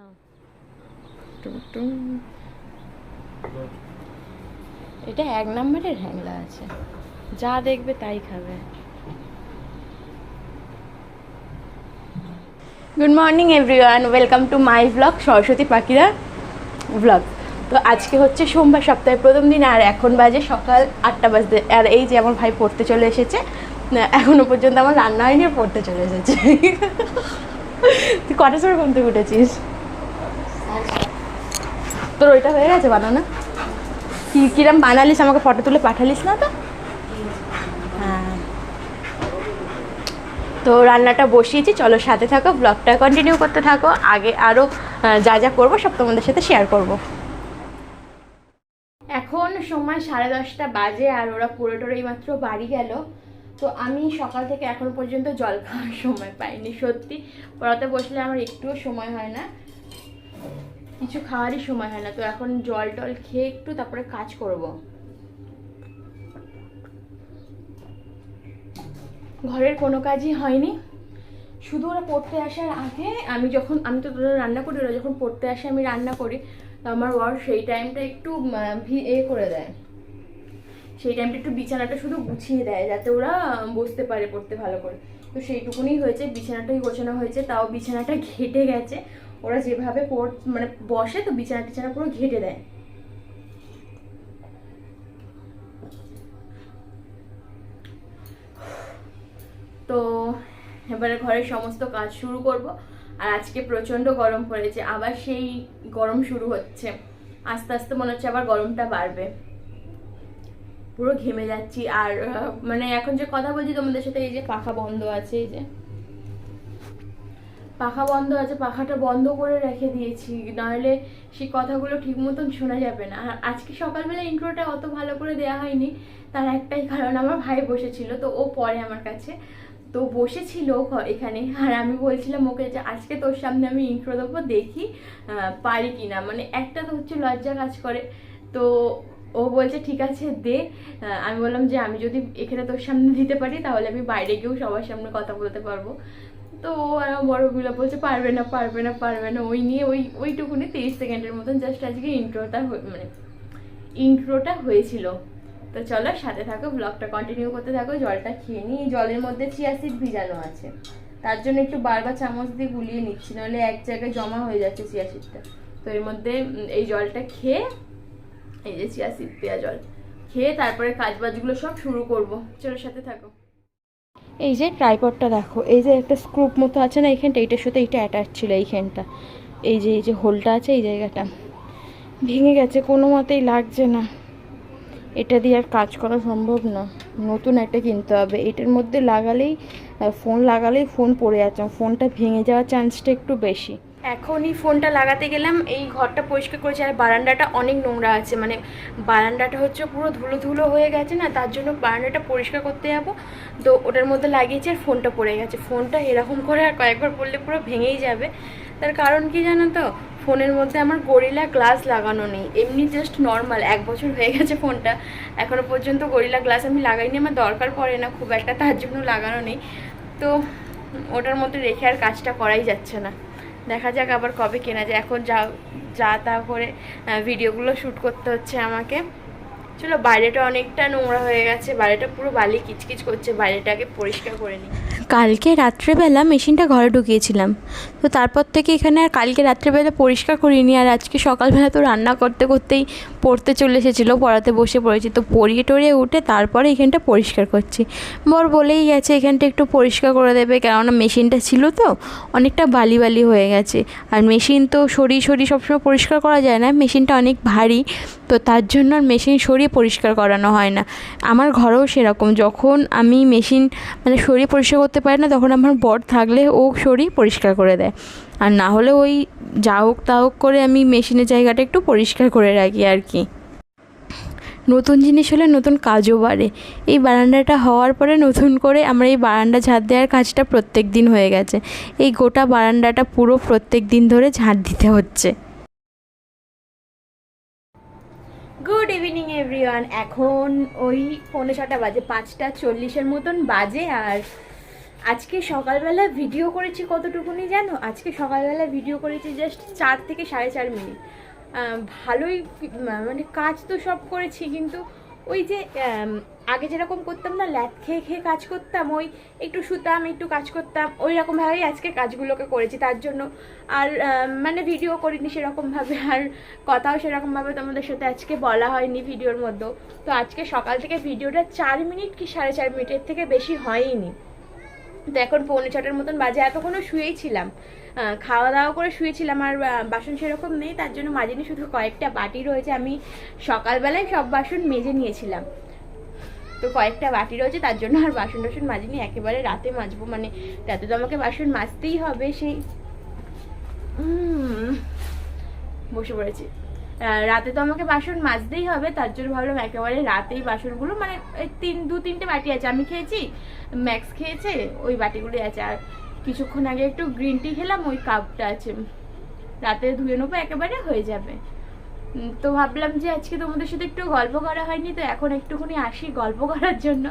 না। এটা এক নম্বরের হ্যাংলা আছে। যা দেখবে তাই খাবে। Good morning everyone welcome to my blog Saraswati Pakhira blog তো আজকে হচ্ছে সোমবার, সপ্তাহের প্রথম দিন, আর এখন বাজে সকাল আটটা বাজতে, আর এই যে আমার ভাই পড়তে চলে এসেছে এখনও পর্যন্ত আমার রান্না হয়নি পড়তে চলে এসেছে। তুই কটার সময় ঘুম থেকে উঠেছিস? তোর ওইটা হয়ে গেছে বানানো? কি, কিরম বানালিস, আমাকে ফটো তুলে পাঠালিস না তো? হ্যাঁ। তো রান্নাটা বসিয়েছি, চলো সাথে থাকো ব্লগটা কন্টিনিউ করতে থাকো, আগে আরও যা যা করব, সব তোমাদের সাথে শেয়ার করব। এখন সময় সাড়ে দশটা বাজে, আর ওরা পুরো টোরোই মাত্র বাড়ি গেল। তো আমি সকাল থেকে এখনও পর্যন্ত জল খাওয়ার সময় পাইনি, সত্যি। পড়াতে বসলে আমার একটুও সময় হয় না। কিছু খাওয়ারই সময় হয় না। তো এখন জল টল খেয়ে একটু তারপরে কাজ করব। ঘরের কোনো কাজই হয়নি। শুধু ওরা পড়তে আসার আগে আমি যখন, আমি তো তোদের রান্না করি, ওরা যখন পড়তে আসে আমি রান্না করি, তো আমার ওর সেই টাইমটা একটু এ করে দেয়। সেই টাইমটা একটু বিছানাটা শুধু গুছিয়ে দেয়, যাতে ওরা বসতে পারে পড়তে ভালো করে। তো সেইটুকুনি হয়েছে, বিছানাটাই গোছানো হয়েছে, তাও বিছানাটা ঘেটে গেছে। ওরা যেভাবে পড় মানে বসে, তো বিছানা টিছানা পুরো ঘেটে দেয়। তো এবারে ঘরের সমস্ত কাজ শুরু করব। আর আজকে প্রচণ্ড গরম পড়েছে, আবার সেই গরম শুরু হচ্ছে। আস্তে আস্তে মনে হচ্ছে আবার গরমটা বাড়বে। পুরো ঘেমে যাচ্ছি। আর মানে এখন যে কথা বলছি তোমাদের সাথে, এই যে পাখা বন্ধ আছে, এই যে পাখা বন্ধ আছে, পাখাটা বন্ধ করে রেখে দিয়েছি। নাহলে সেই কথাগুলো ঠিক মতন শোনা যাবে না। আর আজকে সকালবেলা ইন্ট্রোটা অত ভালো করে দেওয়া হয়নি, তার একটাই কারণ আমার ভাই বসেছিল, তো ও পরে আমার কাছে। তো বসেছিল এখানে। আর আমি বলছিলাম ওকে যে, আজকে তোর সামনে আমি ইন্ট্রো দেবো, দেখি পারি কি না মানে একটা তো হচ্ছে লজ্জা কাজ করে। তো ও বলছে, ঠিক আছে, দে। আমি বললাম যে, আমি যদি এখানে তোর সামনে দিতে পারি, তাহলে আমি বাইরে গিয়েও সবার সামনে কথা বলতে পারব। তো ও আর আমার বড়গুলো বলছে, পারবে না পারবে না পারবে না। ওই নিয়ে ওই, ওইটুকুনি তিরিশ সেকেন্ডের মতন জাস্ট আজকে ইন্ট্রোটা মানে ইন্ট্রোটা হয়েছিল। তো চলো সাথে থাকো ব্লগটা কন্টিনিউ করতে থাকো, জলটা খেয়ে নিই। জলের মধ্যে চিয়া সিড ভিজানো আছে। তার জন্য একটু বারবার চামচ দিয়ে গুলিয়ে নিচ্ছি, নাহলে এক জায়গায় জমা হয়ে যাচ্ছে চিয়া সিডটা তো এর মধ্যে এই জলটা খেয়ে, এই যে চিয়া সিড জল, খেয়ে তারপরে কাজ বাজগুলো সব শুরু করব। চলো সাথে থাকো। এই যে ট্রাইপডটা দেখো, এই যে একটা স্ক্রুপ মতো আছে না এইখানটা, এইটার সাথে এইটা অ্যাটাচ ছিল এইখানটা। এই যে এই যে হোলটা আছে এই জায়গাটা। ভেঙে গেছে, কোনো মতেই লাগছে না। এটা দিয়ে আর কাজ করা সম্ভব না। নতুন একটা কিনতে হবে। এটার মধ্যে লাগালেই ফোন লাগালেই ফোন পড়ে যাচ্ছে। ফোনটা ভেঙে যাওয়ার চান্সটা একটু বেশি। এখনই ফোনটা লাগাতে গেলাম। এই ঘরটা পরিষ্কার করেছি, আর বারান্দাটা অনেক নোংরা আছে। মানে বারান্দাটা হচ্ছে পুরো ধুলো ধুলো হয়ে গেছে না, তার জন্য বারান্দাটা পরিষ্কার করতে যাব। তো ওটার মধ্যে লাগিয়েছি আর ফোনটা পড়ে গেছে। ফোনটা এরকম করে আর কয়েকবার পড়লে পুরো ভেঙেই যাবে। তার কারণ কি জানো তো? ফোনের মধ্যে আমার গরিলা গ্লাস লাগানো নেই। এমনি জাস্ট নর্মাল এক বছর হয়ে গেছে ফোনটা। এখনও পর্যন্ত গরিলা গ্লাস আমি লাগাইনি, আমার দরকার পড়ে না খুব একটা, তার জন্য লাগানো নেই। তো ওটার মধ্যে রেখে আর কাজটা করাই যাচ্ছে না। দেখা যাক আবার কবে কেনা যায়। এখন যা যা তা করে ভিডিওগুলো শ্যুট করতে হচ্ছে আমাকে। চলো, বাইরেটা অনেকটা নোংরা হয়ে গেছে, বাইরেটা পুরো বালি কিচকিচ করছে, বাইরেটাকে পরিষ্কার করে নিই। কালকে রাত্রেবেলা মেশিনটা ঘরে ঢুকিয়েছিলাম, তো তারপর থেকে এখানে আর কালকে রাত্রেবেলা পরিষ্কার করিনি, আর আজকে সকালবেলা তো রান্না করতে করতেই পড়তে চলে এসেছিল, পড়াতে বসে পড়েছি, তো পড়িয়ে টড়িয়ে উঠে তারপরে এখানটা পরিষ্কার করছি। বর বলেই গেছে, এখানটা একটু পরিষ্কার করে দেবে, কেননা মেশিনটা ছিল তো, অনেকটা বালি বালি হয়ে গেছে, আর মেশিন তো সরিয়ে সরিয়ে সবসময় পরিষ্কার করা যায় না, মেশিনটা অনেক ভারী, তো তার জন্য মেশিন সরিয়ে পরিষ্কার করানো হয় না। আমার ঘরেও সেরকম। যখন আমি মেশিন মানে শরীর পরিষ্কার করতে পারি না, তখন আমার বর থাকলে ও শরীর পরিষ্কার করে দেয়। আর না হলে ওই যা হোক তা হোক করে আমি মেশিনের জায়গাটা একটু পরিষ্কার করে রাখি আর কি। নতুন জিনিস হলে নতুন কাজও বাড়ে। এই বারান্দাটা হওয়ার পরে নতুন করে আমরা এই বারান্দা ঝাড় দেওয়ার কাজটা প্রত্যেক দিন হয়ে গেছে। এই গোটা বারান্দাটা পুরো প্রত্যেক দিন ধরে ঝাঁট দিতে হচ্ছে। গুড ইভিনিং এভরিওয়ান এখন ওই পনেরো ছটা বাজে, পাঁচটা চল্লিশের মতন বাজে, আর আজকে সকালবেলা ভিডিও করেছি কতটুকুনি জানো? আজকে সকালবেলা ভিডিও করেছি জাস্ট চার থেকে সাড়ে চার মিনিট। ভালোই মানে কাজ তো সব করেছি, কিন্তু ওই যে আগে যেরকম করতাম না ল্যাদ খেয়ে খেয়ে কাজ করতাম, ওই একটু শুতাম, একটু কাজ করতাম ওই রকমভাবেই আজকে কাজগুলোকে করেছি। তার জন্য আর মানে ভিডিও করিনি সেরকমভাবে, আর কথাও সেরকমভাবে তোমাদের সাথে আজকে বলা হয়নি ভিডিওর মধ্যেও। তো আজকে সকাল থেকে ভিডিওটা চার মিনিট কি সাড়ে চার মিনিটের থেকে বেশি হয়নি। তো এখন পৌনে ছটার মতন বাজে, এতক্ষণও শুয়েই ছিলাম। খাওয়া দাওয়া করে শুয়েছিলাম, আর বাসন সেরকম নেই, তার জন্য মাজিনি শুধু কয়েকটা বাটি রয়েছে, আমি সকালবেলায় সব বাসন মেজে নিয়েছিলাম। তো কয়েকটা বাটি রয়েছে, তার জন্য আর বাসন টাসন মাজিনি, একেবারে রাতে মাজবো মানে রাতে তো আমাকে বাসন মাজতেই হবে সেই। বসে পড়েছি। রাতে তো আমাকে বাসন মাজতেই হবে, তার জন্য ভাবলাম একেবারে রাতেই বাসনগুলো মানে তিন, দু, তিনটে বাটি আছে, আমি খেয়েছি, ম্যাক্স খেয়েছে, ওই বাটিগুলো আছে, আর কিছুক্ষণ আগে একটু গ্রিন টি খেলাম, ওই কাপটা আছে, রাতে ধুয়ে নেব, একেবারে হয়ে যাবে। তো ভাবলাম যে আজকে তোমাদের সাথে একটু গল্প করা হয়নি, তো এখন একটুখানি আসি গল্প করার জন্য।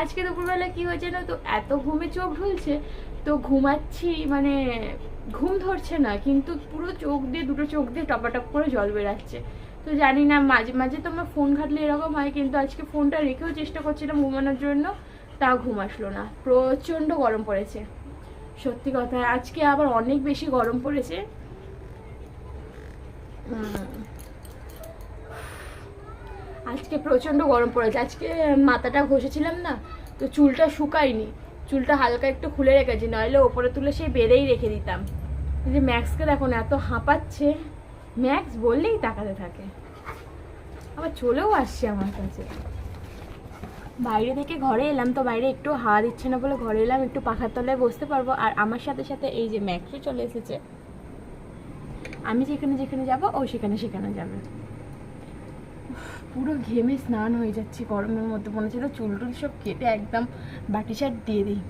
আজকে দুপুরবেলা কি হয়েছে না তো? এত ঘুমে চোখ ঢুলছে, তো ঘুমাচ্ছি মানে ঘুম ধরছে না, কিন্তু পুরো চোখ দিয়ে, দুটো চোখ দিয়ে টপাটপ করে জল বেরাচ্ছে। তো জানি না, মাঝে মাঝে তো আমার ফোন ঘাটলে এরকম হয়, কিন্তু আজকে ফোনটা রেখেও চেষ্টা করছিলাম ঘুমানোর জন্য তা ঘুম আসলো না। প্রচণ্ড গরম পড়েছে। সত্যি কথা, আজকে আবার অনেক বেশি গরম পড়েছে। আজকে প্রচণ্ড গরম পড়েছে। আজকে মাথাটা ঘষেছিলাম না, তো চুলটা শুকায়নি। চুলটা হালকা একটু খুলে রেখেছি, নইলে ওপরে তুলে সেই বেড়েই রেখে দিতাম। যে ম্যাক্সকে দেখো না, এত হাঁপাচ্ছে। ম্যাক্স বললেই তাকাতে থাকে। আবার চলেও আসছে আমার কাছে। বাইরে থেকে ঘরে এলাম, তো বাইরে একটু হাওয়া দিচ্ছে না বলে ঘরে এলাম, একটু পাখার তলায় বসতে পারব। আর আমার সাথে সাথে এই যে ম্যাক্সও চলে এসেছে। আমি যেখানে যেখানে যাব, ও সেখানে সেখানে যাবে। পুরো ঘেমে স্নান হয়ে যাচ্ছে, গরমের মধ্যে মনে হচ্ছিল চুল টুল সব কেটে একদম বাটি শার্ট দিয়ে দিই।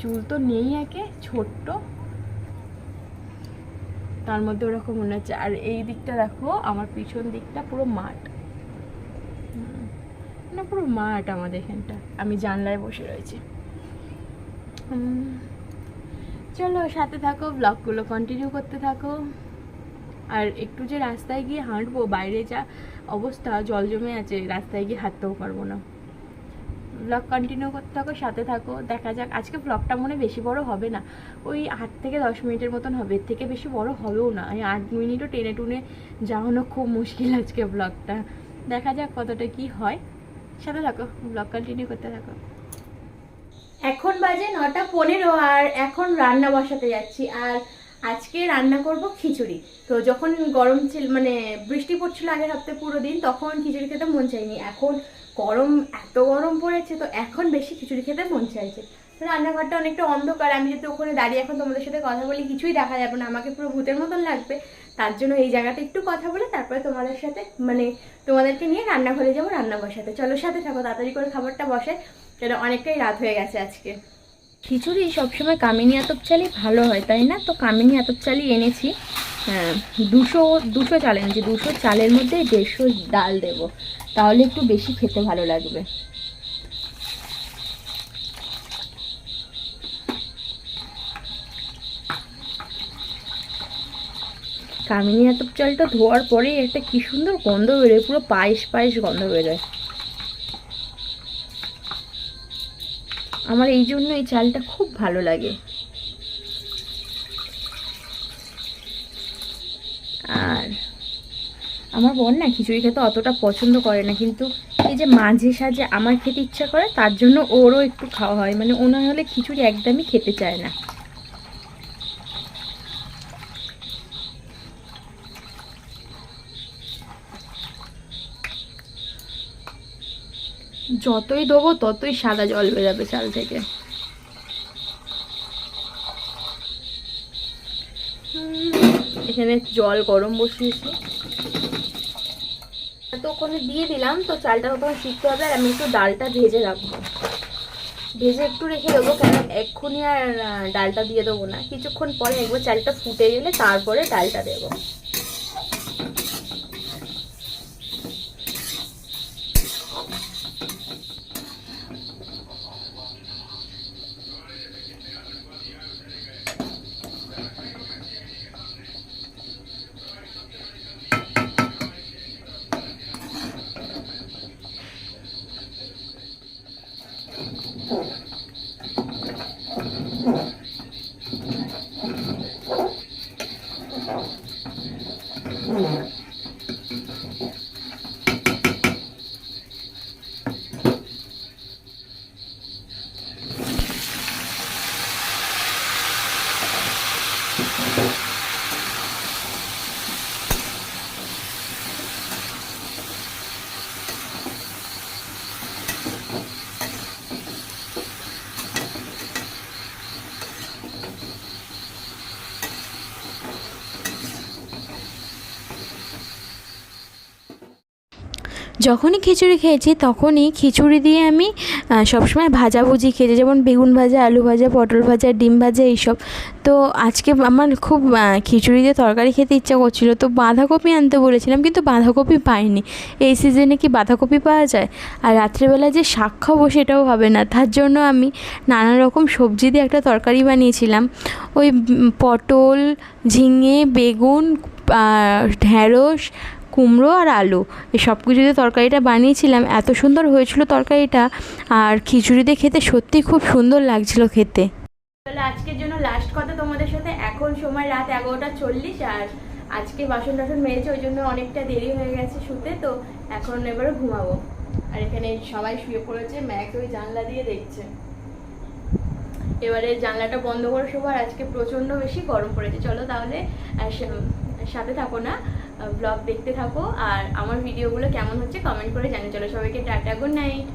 চুল তো নেই একে, ছোট্ট। তার মধ্যে ওরকম মনে হচ্ছে, আর এই দিকটা দেখো, আমার পিছন দিকটা পুরো মাঠ। না, পুরো মাঠ আমাদের এখানটা, আমি জানলায় বসে রয়েছি। চলো সাথে থাকো ব্লগগুলো কন্টিনিউ করতে থাকো। আর একটু যে রাস্তায় গিয়ে হাঁটবো, বাইরে যা অবস্থা, জল জমে আছে, রাস্তায় গিয়ে হাঁটতেও পারব না। ব্লগ কন্টিনিউ করতে থাকো, সাথে থাকো, দেখা যাক। আজকে ব্লগটা মনে বেশি বড় হবে না। ওই আট থেকে দশ মিনিটের মতন হবে। এর থেকে বেশি বড় হবেও না। এই আট মিনিটও টেনে টুনে যাওয়ানো খুব মুশকিল আজকে ব্লগটা দেখা যাক কতটা কি হয়। সাথে থাকো ব্লগ কন্টিনিউ করতে থাকো। এখন বাজে নটা পনেরো আর এখন রান্না বসাতে যাচ্ছি। আর আজকে রান্না করব খিচুড়ি। তো যখন গরম ছিল মানে বৃষ্টি পড়ছিল আগের সপ্তাহে পুরো দিন, তখন খিচুড়ি খেতে মন চাইনি। এখন গরম, এত গরম পড়েছে, তো এখন বেশি খিচুড়ি খেতে মন চাইছে। রান্নাঘরটা অনেকটা অন্ধকার, আমি যদি ওখানে দাঁড়িয়ে এখন তোমাদের সাথে কথা বলি, কিছুই দেখা যাবে না, আমাকে পুরো ভূতের মতন লাগবে। তার জন্য এই জায়গাটা একটু কথা বলে তারপরে তোমাদের সাথে মানে তোমাদেরকে নিয়ে রান্নাঘরে যাব রান্না বসাতে চলো সাথে থাকো, তাড়াতাড়ি করে খাবারটা বসে কেন অনেকটাই রাত হয়ে গেছে আজকে। খিচুড়ি সবসময় কামিনী আতপ চালই ভালো হয়, তাই না? তো কামিনী আতপ চালই এনেছি। হ্যাঁ দুশো দুশো চাল এনেছি। দুশো চালের মধ্যে দেড়শো ডাল দেবো। তাহলে একটু বেশি খেতে ভালো লাগবে। কামিনী আতপ চালটা ধোয়ার পরেই একটা কি সুন্দর গন্ধ বেরোয়, পুরো পায়েস পায়েস গন্ধ বেরোয়। আমার এই জন্য এই চালটা খুব ভালো লাগে। আর আমার বোন না খিচুড়ি খেতে অতটা পছন্দ করে না, কিন্তু এই যে মাঝে সাঝে আমার খেতে ইচ্ছা করে, তার জন্য ওরও একটু খাওয়া হয়। মানে ওনার হলে খিচুড়ি একদমই খেতে চায় না। যতই দেবো, ততই সাদা জল বেরাবে চাল থেকে। এখানে জল গরম বসিয়েছি। তো ওখানে দিয়ে দিলাম, তো চালটা তখন শিখতে হবে, আর আমি একটু ডালটা ভেজে রাখব। ভেজে একটু রেখে দেবো কেন এক্ষুনি আর ডালটা দিয়ে দেবো না। কিছুক্ষণ পরে একবার চালটা ফুটে গেলে তারপরে ডালটা দেবো। যখনই খিচুড়ি খেয়েছি, তখনই খিচুড়ি দিয়ে আমি সবসময় ভাজাভুজি খেয়েছি, যেমন বেগুন ভাজা, আলু ভাজা, পটল ভাজা, ডিম ভাজা, এইসব। তো আজকে আমার খুব খিচুড়ি দিয়ে তরকারি খেতে ইচ্ছা করছিল। তো বাঁধাকপি আনতে বলেছিলাম, কিন্তু বাঁধাকপি পাইনি। এই সিজনে কি বাঁধাকপি পাওয়া যায়? আর রাত্রেবেলা যে শাক খাব সেটাও হবে না। তার জন্য আমি নানা রকম সবজি দিয়ে একটা তরকারি বানিয়েছিলাম। ওই পটল, ঝিঙে, বেগুন ঢ্যাঁড়স কুমড়ো আর আলু। এই সব কিছু দিয়ে তরকারিটা বানিয়েছিলাম, এত সুন্দর হয়েছিল তরকারিটা আর খিচুড়ি দিয়ে খেতে সত্যিই খুব সুন্দর লাগছিল খেতে। তাহলে আজকের জন্য লাস্ট কথা তোমাদের সাথে। এখন সময় রাত এগারোটা চল্লিশ আর আজকে বাসন টাসন মেরেছে ওই জন্য অনেকটা দেরি হয়ে গেছে শুতে, তো এখন এবারে ঘুমাবো। আর এখানে সবাই শুয়ে পড়েছে ম্যাক ওই জানলা দিয়ে দেখছে। এবারে জানলাটা বন্ধ করে শোবো আর আজকে প্রচণ্ড বেশি গরম পড়েছে। চলো তাহলে সাথে থাকো না। ব্লগ দেখতে থাকো। আর আমার ভিডিওগুলো কেমন হচ্ছে কমেন্ট করে জানিয়ে চলো। সবাইকে টাটা গুড নাইট